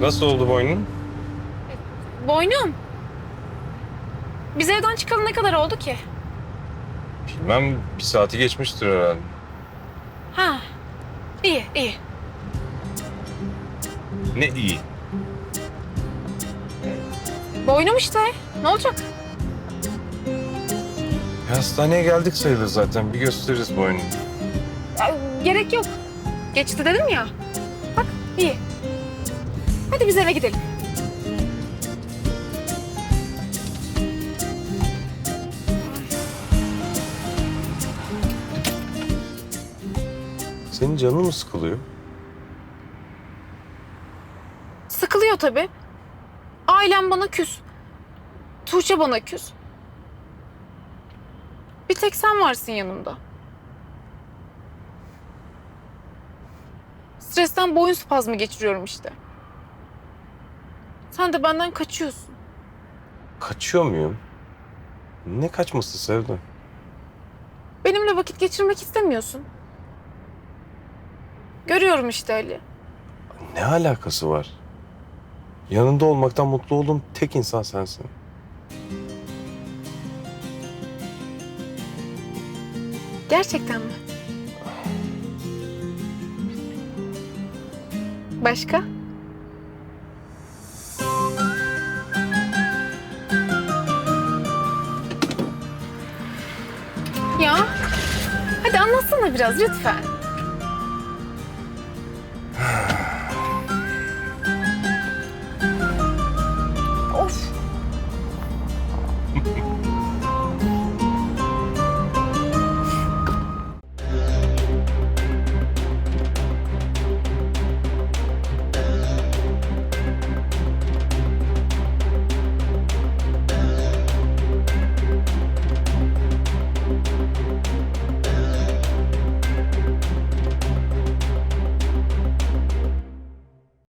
Nasıl oldu boynun? Boynum. Biz evden çıkalı ne kadar oldu ki? Bilmem bir saati geçmiştir herhalde. Ha. İyi, iyi. Ne iyi. Boynum işte. Ne olacak? Ya hastaneye geldik sayılır zaten. Bir gösteririz boynunu. Ya, gerek yok. Geçti dedim ya. Bak, iyi. Hadi biz eve gidelim. Senin canın mı sıkılıyor? Sıkılıyor tabii. Ailem bana küs. Tuğçe bana küs. Bir tek sen varsın yanımda. Stresten boyun spazmı geçiriyorum işte. Sen de benden kaçıyorsun. Kaçıyor muyum? Ne kaçması Sevda? Benimle vakit geçirmek istemiyorsun. Görüyorum işte Ali. Ne alakası var? Yanında olmaktan mutlu olduğum tek insan sensin. Gerçekten mi? Başka? ya? Hadi anlatsana biraz lütfen. of.